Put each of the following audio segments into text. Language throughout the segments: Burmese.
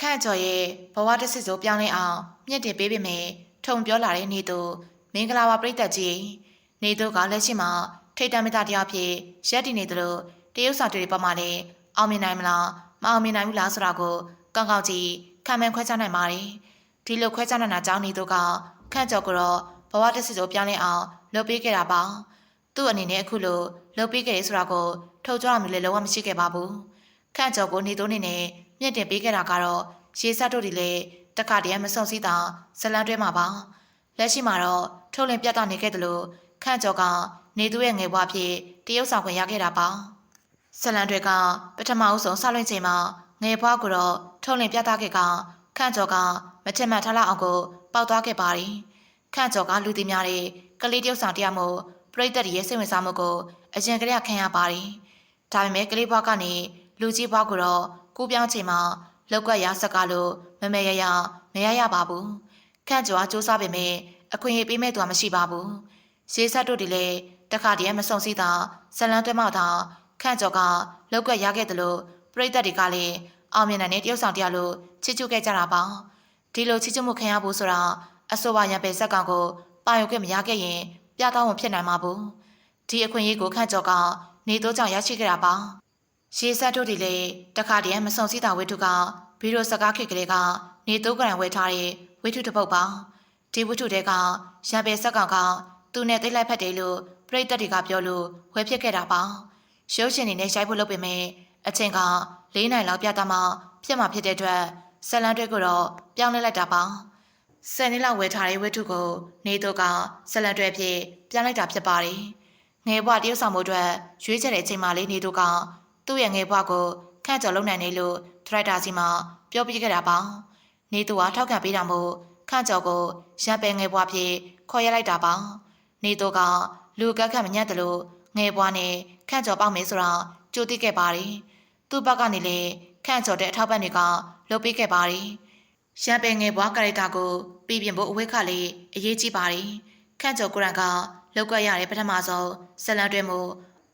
ခန့်ကျော်ရဲ့ဘဝတစ်စစ်စိုးပြောင်းလဲအောင်မြင့်တင်ပေးပေမယ်ထုံပြောလာတဲ့နေသူမင်္ဂလာပါပြိသက်ကြီးနေသူကလက်ရှိမှာထိတ်တမတတရားဖြစ်ရက်တည်နေသလိုတရုတ်စာတွေပေါ်မှာလည်းအောင်မြင်နိုင်မလားမအောင်မြင်နိုင်ဘူးလားဆိုတာကိုကောင်းကောင်းကြည့်ခံမှန်းခွဲခြားနိုင်ပါတယ်ဒီလိုခွဲခြားနိုင်တာကြောင့်နေသူကခန့်ကျော်ကတော့ဘဝတစ်စစ်စိုးပြောင်းလဲအောင်လုပ်ပေးခဲ့တာပါသူ့အနေနဲ့အခုလိုလုပ်ပေးခဲ့ရဆိုတာကိုထုတ်ကြရမျိုးလည်းလုံးဝမရှိခဲ့ပါဘူးခန့်ကျော်ကိုနေသူအနေနဲ့ မြင့်တင်ပေးခဲ့တာကတော့ရေစက်တို့တွေလည်းတခါတည်းမဆုံစည်းတာဇလန်တွဲမှာပါလက်ရှိမှာတော့ထုတ်လင်းပြတ်တာနေခဲ့တယ်လို့ခန့်ကျော်ကနေသူရဲ့ငယ်ဘွားဖြစ်တရုတ်ဆောင်ခွင့်ရခဲ့တာပါဇလန်တွေကပထမအဦးဆုံးဆောက်လွှင့်ချိန်မှာငယ်ဘွားကိုတော့ထုတ်လင်းပြတ်တာခဲ့ကခန့်ကျော်ကမထင်မှန်ထလောက်အောင်ကိုပေါက်သွားခဲ့ပါတယ်ခန့်ကျော်ကလူသိများတဲ့ကလေးတရုတ်ဆောင်တရားမို့ပြိတ္တရဲ့စိတ်ဝင်စားမှုကိုအရင်ကတည်းကခံရပါတယ်ဒါပေမဲ့ကလေးဘွားကနေလူကြီးဘွားကိုတော့ ကူးပြောင်းချိန်မှာလောက်ကရဆက်ကလို့မမေရရမရရပါဘူးခန့်ကျော်ကစူးစမ်းပေမဲ့အခွင့်အရေးပေးမဲ့သူကမရှိပါဘူးရှေးဆက်တို့ဒီလေတခါတည်းမဆုံစည်းတာဇလန်တွဲမောက်တာခန့်ကျော်ကလောက်ကရခဲ့တယ်လို့ပြိတ္တတွေကလည်းအောင်မြင်တဲ့တရုတ်ဆောင်တရားလို့ချစ်ချူခဲ့ကြတာပါဒီလိုချစ်ချူမှုခံရဖို့ဆိုတာအဆိုပါရံပယ်ဆက်ကောင်ကိုပါရုံခွင့်မရခဲ့ရင်ပြတောင်းဝင်ဖြစ်နိုင်မှာဘူးဒီအခွင့်အရေးကိုခန့်ကျော်ကနေတော့ကြောင့်ရရှိခဲ့တာပါ ရှေးဆက်တို့တွေလည်းတခါတည်းမဆုံစည်းတာဝိထုကဘီရိုစကားခေတ်ကလေးကနေတိုးကရံဝဲထားတဲ့ဝိထုတစ်ပုတ်ပါဒီဝိထုတဲကရံပယ်ဆက်ကောင်ကသူနဲ့တိတ်လိုက်ဖက်တယ်လို့ပြိတ္တတွေကပြောလို့ဝဲဖြစ်ခဲ့တာပါရုပ်ရှင်တွေနဲ့ရိုက်ဖို့လုပ်ပေမဲ့အချိန်က၄နိုင်လောက်ပြတာမှဖြစ်မှာဖြစ်တဲ့အတွက်ဇလန်တွေကိုတော့ပြောင်းလဲလိုက်တာပါဆယ်နှစ်လောက်ဝဲထားတဲ့ဝိထုကိုနေတိုးကဇလန်တွေဖြစ်ပြောင်းလိုက်တာဖြစ်ပါတယ်ငယ်ဘွားတရုတ်ဆောင်မှုအတွက်ရွေးချယ်တဲ့အချိန်မှလေးနေတိုးက သူ့ရဲ့ငယ်ဘွားကိုခန့်ကျော်လုံနိုင်နေလို့ဒရိုက်တာစီမှာပြောပြခဲ့တာပါနေသူကထောက်ခံပေးတာမို့ခန့်ကျော်ကိုရပ်ပဲငယ်ဘွားဖြစ်ခေါ်ရလိုက်တာပါနေသူကလူကက်ခတ်မညက်တယ်လို့ငယ်ဘွားနဲ့ခန့်ကျော်ပေါက်မယ်ဆိုတာကြိုသိခဲ့ပါတယ်သူ့ဘက်ကနေလေခန့်ကျော်တဲ့အထောက်ပံ့တွေကလှုပ်ပေးခဲ့ပါတယ်ရပ်ပဲငယ်ဘွားကရက်တာကိုပြည်ပြင်ဖို့အဝိခလေးအရေးကြီးပါတယ်ခန့်ကျော်ကိုရံကလောက်ကရတဲ့ပထမဆုံးဇလန်တွဲမှု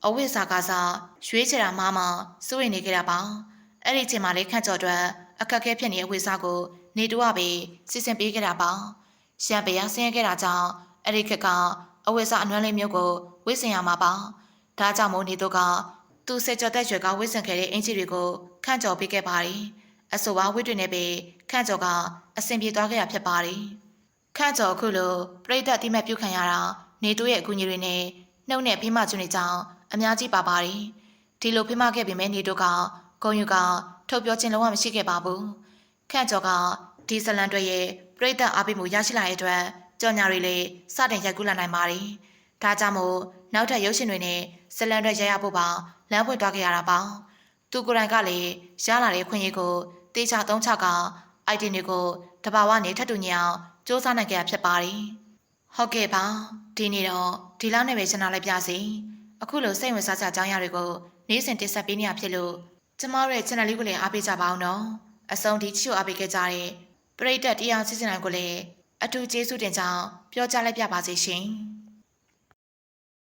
အဝိစာကစားရွေးချယ်တာမှမှစိုးရိမ်နေကြတာပါအဲ့ဒီချိန်မှာလေးခန့်ကျော်အတွက်အခက်အခဲဖြစ်နေတဲ့အဝိစာကို နေတူကပဲစီစဉ်ပေးခဲ့တာပါရှမ်းပေရဆင်းရဲခဲ့တာကြောင့်အဲ့ဒီခက်ကအဝိစာအနွမ်းလေးမျိုးကိုဝိစင်ရမှာပါဒါကြောင့်မို့နေတူကသူစက်ကြော်တဲ့ရွယ်ကဝိစင်ခဲ့တဲ့အင်ဂျီတွေကိုခန့်ကျော်ပေးခဲ့ပါတယ်အဆိုပါဝိတွေနဲ့ပဲခန့်ကျော်ကအဆင်ပြေသွားခဲ့တာဖြစ်ပါတယ်ခန့်ကျော်အခုလိုပြိတ္တတိမတ်ပြုခံရတာနေတူရဲ့အကူအညီတွေနဲ့နှုတ်နဲ့ဖိမကျွန်းတွေကြောင့် အများကြီးပါပါတယ်ဒီလိုဖိမခဲ့ပေမဲ့နေတို့ကဂုံယူကထုတ်ပြောခြင်းလုံးဝမရှိခဲ့ပါဘူးခန့်ကျော်ကဒီဇလန်တွေရဲ့ပြိတ္တအားပေးမှုရရှိလာတဲ့အတွက်ကြော်ညာတွေလည်းစတင်ရိုက်ကူးလာနိုင်ပါတယ်ဒါကြောင့်မို့နောက်ထပ်ရုပ်ရှင်တွေနဲ့ဇလန်တွေရိုက်ရဖို့ပါလမ်းပွင့်သွားခဲ့ရတာပါသူကိုယ်တိုင်ကလည်းရလာတဲ့ခွင့်ရကိုတေချာသုံးချကအိုက်တင်တွေကိုတဘာဝနဲ့ထပ်တူညီအောင်စူးစမ်းနိုင်ကြဖြစ်ပါတယ်ဟုတ်ကဲ့ပါဒီနေ့တော့ဒီလောက်နဲ့ပဲရှင်းလာလိုက်ပြစီ အခုလိုစိတ်ဝင်စားစရာအကြောင်းအရာတွေကိုနေ့စဉ်တင်ဆက်ပေးနေရဖြစ်လို့ကျမတို့ရဲ့ channel လေးကိုလည်းအားပေးကြပါအောင်နော်အဆုံးထိချစ်အားပေးခဲ့ကြတဲ့ပရိသတ်တရားစီစဉ်တိုင်းကိုလည်းအထူးကျေးဇူးတင်ကြောင်းပြောကြားလိုက်ပြပါစီရှင်